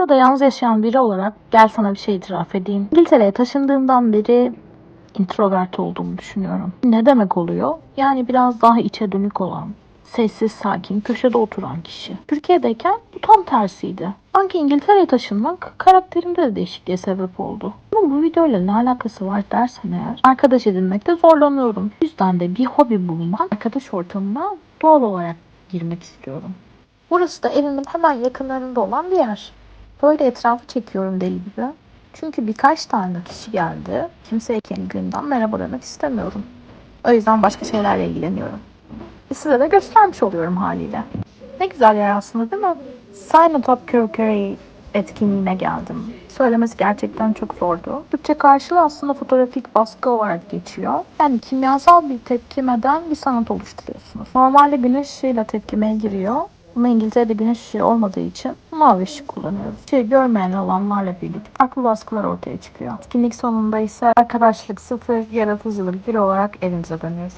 Londra'da yalnız yaşayan biri olarak gel sana bir şey itiraf edeyim. İngiltere'ye taşındığımdan beri introvert olduğumu düşünüyorum. Ne demek oluyor? Yani biraz daha içe dönük olan, sessiz sakin, köşede oturan kişi. Türkiye'deyken bu tam tersiydi. Sanki İngiltere'ye taşınmak karakterimde de değişikliğe sebep oldu. Ama bu videoyla ne alakası var dersen eğer arkadaş edinmekte zorlanıyorum. Bu yüzden de bir hobi bulmak, arkadaş ortamına doğal olarak girmek istiyorum. Burası da evimin hemen yakınlarında olan bir yer. Böyle etrafı çekiyorum deli gibi. Çünkü birkaç tane kişi geldi. Kimseye kendimden merhaba demek istemiyorum. O yüzden başka şeylerle ilgileniyorum. E size de göstermiş oluyorum haliyle. Ne güzel yer aslında değil mi? Sign Up Curry etkinliğine geldim. Söylemesi gerçekten çok zordu. Türkçe karşılığı aslında fotoğrafik baskı olarak geçiyor. Yani kimyasal bir tepkimeden bir sanat oluşturuyorsunuz. Normalde güneş ışığıyla tepkimeye giriyor. Ama İngiltere'de güneş ışığı olmadığı için mavi ışık kullanıyoruz. Şey görmeyen alanlarla birlikte farklı baskılar ortaya çıkıyor. Etkinlik sonunda ise arkadaşlık sıfır, yaratıcılık bir olarak evimize dönüyoruz.